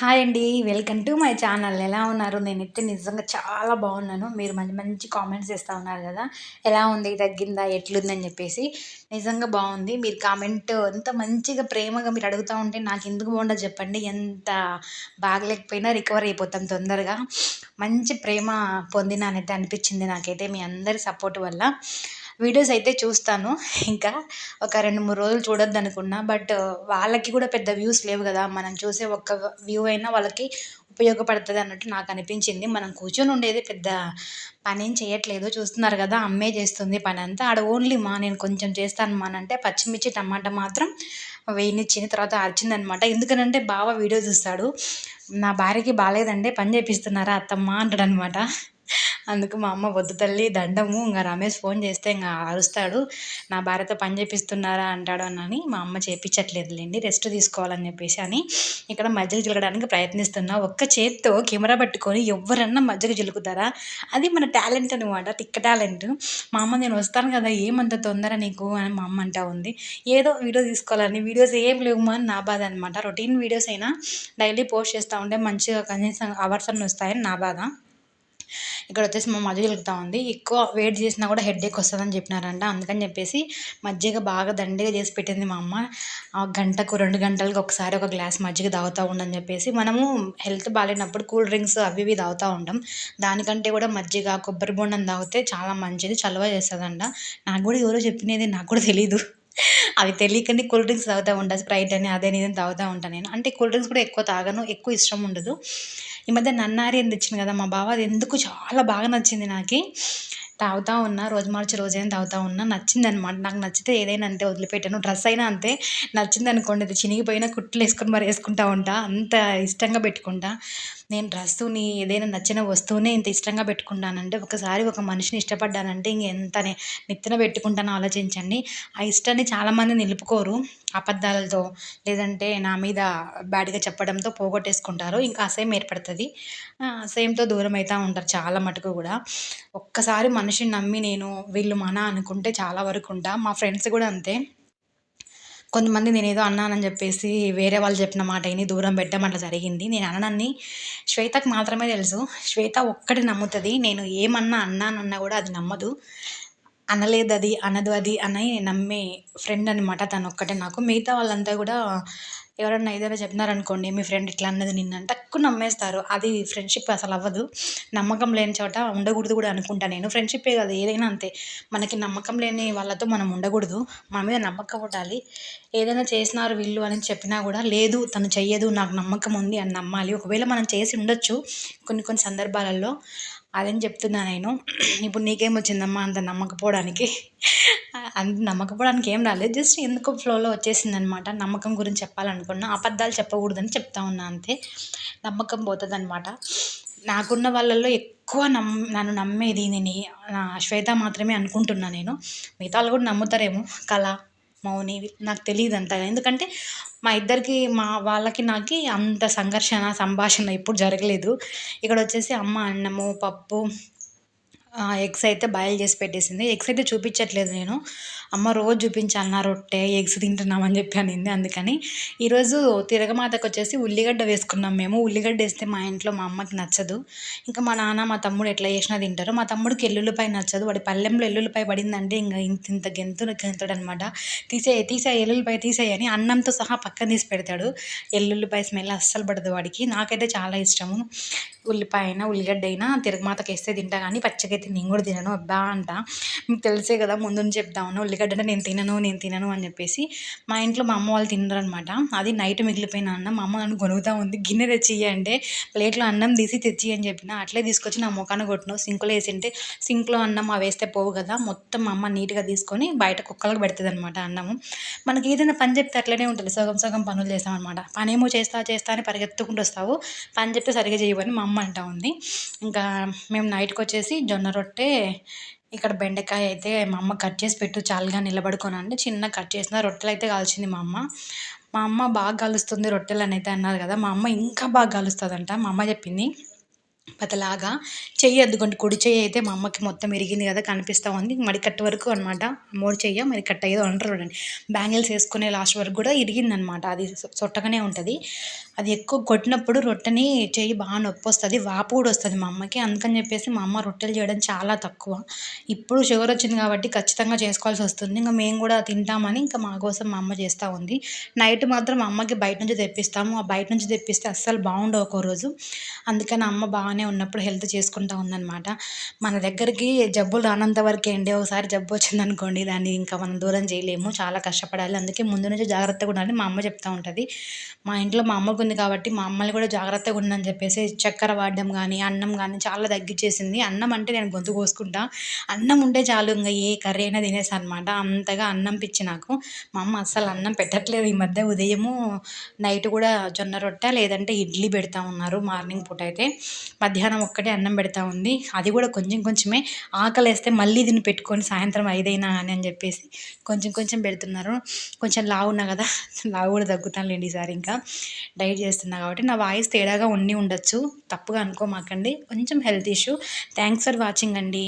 Hi అండి. Welcome to my channel. ఎలా ఉన్నారు? నేనైతే నిజంగా చాలా బాగున్నాను. మీరు మంచి మంచి కామెంట్స్ ఇస్తూ ఉన్నారు కదా. ఎలా ఉంది? తగ్గిందా? ఎట్లుందని చెప్పేసి నిజంగా బాగుంది. మీరు కామెంట్ ఎంత మంచిగా ప్రేమగా మీరు అడుగుతూ ఉంటే నాకు ఎందుకు బాగుండదు చెప్పండి. ఎంత బాగలేకపోయినా రికవర్ అయిపోతాం తొందరగా. మంచి ప్రేమ పొందినానైతే అనిపించింది నాకైతే మీ అందరి సపోర్ట్ వల్ల. వీడియోస్ అయితే చూస్తాను. ఇంకా ఒక రెండు మూడు రోజులు చూడొద్దు అనుకున్నా. బట్ వాళ్ళకి కూడా పెద్ద వ్యూస్ లేవు కదా. మనం చూసే ఒక్క వ్యూ అయినా వాళ్ళకి ఉపయోగపడుతుంది అన్నట్టు నాకు అనిపించింది. మనం కూర్చొని ఉండేది పెద్ద పని ఏం చేయట్లేదు. చూస్తున్నారు కదా అమ్మే చేస్తుంది పని అంతా ఆడ ఓన్లీ మా నేను కొంచెం చేస్తాను మా అంటే పచ్చిమిర్చి టమాటా మాత్రం వేయనిచ్చింది. తర్వాత అరిచిందనమాట ఎందుకనంటే బావ వీడియో చూస్తాడు. నా భార్యకి బాగాలేదంటే పని చేపిస్తున్నారా అత్తమ్మ అంటాడనమాట అందుకు మా అమ్మ వద్దు తల్లి దండము. ఇంకా రమేష్ ఫోన్ చేస్తే ఇంకా అరుస్తాడు. నా భార్యతో పని చేపిస్తున్నారా? అంటాడు అని మా అమ్మ చేపించట్లేదులేండి రెస్ట్ తీసుకోవాలని చెప్పేసి అని ఇక్కడ మజ్జిగ చిలకడానికి ప్రయత్నిస్తున్నా. ఒక్క చేత్తో కెమెరా పట్టుకొని ఎవరన్నా మజ్జిగ చిలుకుతారా అది మన టాలెంట్ అనమాట తిక్క టాలెంట్. మా అమ్మ నేను వస్తాను కదా ఏమంత తొందర నీకు? అని మా అమ్మ అంటా ఉంది. ఏదో వీడియో తీసుకోవాలని వీడియోస్ ఏం లేవు అని నా బాధ అనమాట రొటీన్ వీడియోస్ అయినా డైలీ పోస్ట్ చేస్తూ ఉంటే మంచిగా కనీసం అవర్స్ అన్నీ వస్తాయని నా బాధ. ఇక్కడ వచ్చేసి మా మజ్జిగ కలుగుతూ ఉంది. ఎక్కువ వెయిట్ చేసినా కూడా హెడేక్ వస్తుందని చెప్పినారంట. అందుకని చెప్పేసి మజ్జిగ బాగా దండిగా చేసి పెట్టింది మా అమ్మ. గంటకు రెండు గంటలకు ఒకసారి ఒక గ్లాస్ మజ్జిగ తాగుతూ ఉండని చెప్పేసి మనము హెల్త్ బాగాలేనప్పుడు కూల్ డ్రింక్స్ అవి ఇవి తాగుతూ ఉంటాం. దానికంటే కూడా మజ్జిగ కొబ్బరి బొండం తాగితే చాలా మంచిది. చలవ చేస్తుందంట. నాకు కూడా ఎవరో చెప్పినది నాకు కూడా తెలియదు అవి తెలియకని కూల్ డ్రింక్స్ తాగుతూ ఉంటాను స్ప్రైట్ అని అదే నేను తాగుతూ ఉంటాను నేను. అంటే కూల్ డ్రింక్స్ కూడా ఎక్కువ తాగను. ఎక్కువ ఇష్టం ఉండదు. ఈ మధ్య నన్నారి అని తెచ్చింది కదా మా బావ అది ఎందుకు చాలా బాగా నచ్చింది నాకు. తాగుతూ ఉన్నా రోజు మార్చి రోజైనా తాగుతూ ఉన్నా నచ్చింది అనమాట నాకు నచ్చితే ఏదైనా అంతే వదిలిపెట్టాను. డ్రెస్ అయినా అంతే. నచ్చింది అనుకోండి అది చినిగిపోయినా కుట్లు వేసుకొని మరి వేసుకుంటా ఉంటా. అంత ఇష్టంగా పెట్టుకుంటా. నేను డ్రస్సుని ఏదైనా నచ్చిన వస్తువునే ఇంత ఇష్టంగా పెట్టుకుంటానంటే ఒకసారి ఒక మనిషిని ఇష్టపడ్డానంటే ఇంక ఎంతనే నెత్తిన పెట్టుకుంటానో ఆలోచించండి. ఆ ఇష్టాన్ని చాలామంది నిలుపుకోరు అబద్ధాలతో లేదంటే నా మీద బ్యాడ్గా చెప్పడంతో పోగొట్టేసుకుంటారు. ఇంకా అసహ్యం ఏర్పడుతుంది. అసహ్యంతో దూరం అవుతూ ఉంటారు చాలా మటుకు కూడా. ఒక్కసారి మనిషిని నమ్మి నేను వీళ్ళు మన అనుకుంటే చాలా వరకు ఉంటా. మా ఫ్రెండ్స్ కూడా అంతే. కొంతమంది నేను ఏదో అన్నానని చెప్పేసి వేరే వాళ్ళు చెప్పిన మాట విని దూరం పెట్టడం అట్లా జరిగింది. నేను అననని శ్వేతకు మాత్రమే తెలుసు. శ్వేత ఒక్కటి నమ్ముతుంది. నేను ఏమన్నా అన్నానన్నా కూడా అది నమ్మదు. అనలేదు అది అనదు అది అని నమ్మే ఫ్రెండ్ అనమాట తను ఒక్కటే నాకు. మిగతా వాళ్ళంతా కూడా ఎవరన్నా ఏదైనా చెప్పినారనుకోండి మీ ఫ్రెండ్ ఇట్లా అన్నది నిన్న తక్కువ నమ్మేస్తారు. అది ఫ్రెండ్షిప్ అసలు అవ్వదు. నమ్మకం లేని చోట ఉండకూడదు కూడా అనుకుంటా నేను. ఫ్రెండ్షిప్పే కాదు ఏదైనా అంతే. మనకి నమ్మకం లేని వాళ్ళతో మనం ఉండకూడదు. మన మీద నమ్మకం ఉండాలి ఏదైనా చేసినారు వీళ్ళు అని చెప్పినా కూడా లేదు తను చెయ్యదు నాకు నమ్మకం ఉంది అని నమ్మాలి. ఒకవేళ మనం చేసి ఉండొచ్చు కొన్ని కొన్ని సందర్భాలలో. అదని చెప్తున్నా నేను. ఇప్పుడు నీకేం వచ్చిందమ్మా అంత నమ్మకపోవడానికి? అంత నమ్మకపోవడానికి ఏం రాలేదు. జస్ట్ ఎందుకో ఫ్లోలో వచ్చేసింది అనమాట నమ్మకం గురించి చెప్పాలనుకున్నా అబద్ధాలు చెప్పకూడదని చెప్తా ఉన్నా అంతే. నమ్మకం పోతుంది అనమాట నాకున్న వాళ్ళల్లో ఎక్కువ నమ్ నన్ను నమ్మేది నేను శ్వేత మాత్రమే అనుకుంటున్నా నేను. మిగతా వాళ్ళు కూడా నమ్ముతారేమో. కళ మౌని నాకు తెలియదు అంతగా. ఎందుకంటే మా ఇద్దరికి మా వాళ్ళకి నాకు అంత సంఘర్షణ సంభాషణ ఎప్పుడు జరగలేదు. ఇక్కడ వచ్చేసి అమ్మ అన్నము పప్పు ఎగ్స్ అయితే బాయిల్ చేసి పెట్టేసింది. ఎగ్స్ అయితే చూపించట్లేదు నేను. అమ్మ రోజు చూపించాలి నా రొట్టె ఎగ్స్ తింటున్నామని చెప్పి అనింది అందుకని. ఈరోజు తిరగమాతకు వచ్చేసి ఉల్లిగడ్డ వేసుకున్నాం మేము. ఉల్లిగడ్డ వేస్తే మా ఇంట్లో మా అమ్మకి నచ్చదు. ఇంకా మా నాన్న మా తమ్ముడు ఎట్లా చేసినా తింటారు. మా తమ్ముడికి ఎల్లుల్లిపాయ నచ్చదు. వాడి పల్లెంలో ఎల్లుల్లిపాయ పడిందంటే ఇంకా ఇంత ఇంత గెంతు గెంతుడు అనమాట తీసే తీసే ఎల్లుల్లిపాయ తీసేయని అన్నంతో సహా పక్కన తీసి పెడతాడు. ఎల్లుల్లిపాయ స్మెల్ అస్సలు పడదు వాడికి. నాకైతే చాలా ఇష్టము. ఉల్లిపాయ అయినా ఉల్లిగడ్డ అయినా తిరగమాతకి వేస్తే తింటా కానీ అయితే నేను కూడా తినను అబ్బా అంట. మీకు తెలిసే కదా ముందు నుంచి చెప్తా ఉన్నా ఉల్లిగడ్డ అంటే నేను తినను నేను తినను అని చెప్పేసి మా ఇంట్లో మా అమ్మ వాళ్ళు తినరు అనమాట అది నైట్ మిగిలిపోయిన అన్నం మా అమ్మ నన్ను గొనుగుతూ ఉంది గిన్నె తెచ్చి అంటే ప్లేట్లో అన్నం తీసి తెచ్చి అని చెప్పిన. అట్లే తీసుకొచ్చి నా ముఖాన్ని కొట్టిన సింక్లో వేసింటే సింక్లో అన్నం అవి వేస్తే పోవు కదా మొత్తం మా అమ్మ నీట్గా తీసుకొని బయట కుక్కలకు పెడుతుంది అనమాట అన్నము. మనకి ఏదైనా పని చెప్తే అట్లనే ఉంటుంది సగం సగం పనులు చేస్తామన్నమాట. పనేమో చేస్తా చేస్తా అని పరిగెత్తుకుంటూ వస్తావు పని చెప్తే సరిగ్గా చేయవని మా అమ్మ అంటా ఉంది. ఇంకా మేము నైట్కి వచ్చేసి జొన్న రొట్టె ఇక్కడ బెండకాయ అయితే మా అమ్మ కట్ చేసి పెట్టు చాలుగా నిలబడుకొని అండి చిన్న కట్ చేసిన రొట్టెలు అయితే కాల్చింది మా అమ్మ. మా అమ్మ బాగా కలుస్తుంది రొట్టెలు అని అయితే అన్నారు కదా మా అమ్మ ఇంకా బాగా కలుస్తుందంట. మా అమ్మ చెప్పింది పతలాగా చెయ్యి అద్దుకోండి. కుడి చెయ్యి అయితే మా అమ్మకి మొత్తం ఇరిగింది కదా కనిపిస్తూ ఉంది. మడికట్టు వరకు అనమాట మూడు చెయ్య మరికట్ట ఏదో అంటారు చూడండి. బ్యాంగిల్స్ వేసుకునే లాస్ట్ వరకు కూడా ఇరిగిందనమాట అది సొట్టగానే ఉంటుంది. అది ఎక్కువ కొట్టినప్పుడు రొట్టెని చెయ్యి బాగా నొప్పి వస్తుంది వాపు కూడా వస్తుంది మా అమ్మకి. అందుకని చెప్పేసి మా అమ్మ రొట్టెలు చేయడం చాలా తక్కువ. ఇప్పుడు షుగర్ వచ్చింది కాబట్టి ఖచ్చితంగా చేసుకోవాల్సి వస్తుంది. ఇంకా మేము కూడా తింటామని ఇంకా మా కోసం మా అమ్మ చేస్తూ ఉంది. నైట్ మాత్రం మా అమ్మకి బయట నుంచి తెప్పిస్తాము. ఆ బయట నుంచి తెప్పిస్తే అస్సలు బాగుండవు ఒక రోజు. అందుకని అమ్మ బాగానే ఉన్నప్పుడు హెల్త్ చేసుకుంటూ ఉందన్నమాట. మన దగ్గరికి జబ్బులు రానంత వరకే అండి ఒకసారి జబ్బు వచ్చింది అనుకోండి దాన్ని ఇంకా మనం దూరం చేయలేము చాలా కష్టపడాలి. అందుకే ముందు నుంచి జాగ్రత్తగా ఉండాలి మా అమ్మ చెప్తూ ఉంటుంది. మా ఇంట్లో మా అమ్మకు ఉంది కాబట్టి మా అమ్మని కూడా జాగ్రత్తగా ఉండని చెప్పేసి చక్కెర వాడడం కానీ అన్నం కానీ చాలా తగ్గించేసింది అన్నం అంటే నేను గొంతు కోసుకుంటా. అన్నం ఉంటే చాలు ఇంకా ఏ కర్రీ అయినా తినేసి అనమాట అంతగా అన్నం పిచ్చి నాకు. మా అమ్మ అస్సలు అన్నం పెట్టట్లేదు. ఈ మధ్య ఉదయము నైట్ కూడా జొన్న రొట్టె లేదంటే ఇడ్లీ పెడతా ఉన్నారు మార్నింగ్ పూట అయితే. మధ్యాహ్నం ఒక్కటే అన్నం పెడతా ఉంది. అది కూడా కొంచెం కొంచెమే. ఆకలి వేస్తే మళ్ళీ దీన్ని పెట్టుకొని సాయంత్రం ఐదైనా అని అని చెప్పేసి కొంచెం కొంచెం పెడుతున్నారు. కొంచెం లావు ఉన్నా కదా లావు కూడా తగ్గుతానులేండి ఈసారి ఇంకా. డైట్ చేస్తున్నా కాబట్టి నా వాయిస్ తేడాగా ఉండి ఉండొచ్చు. తప్పుగా అనుకోమాకండి. కొంచెం health issue. Thanks for watching అండి.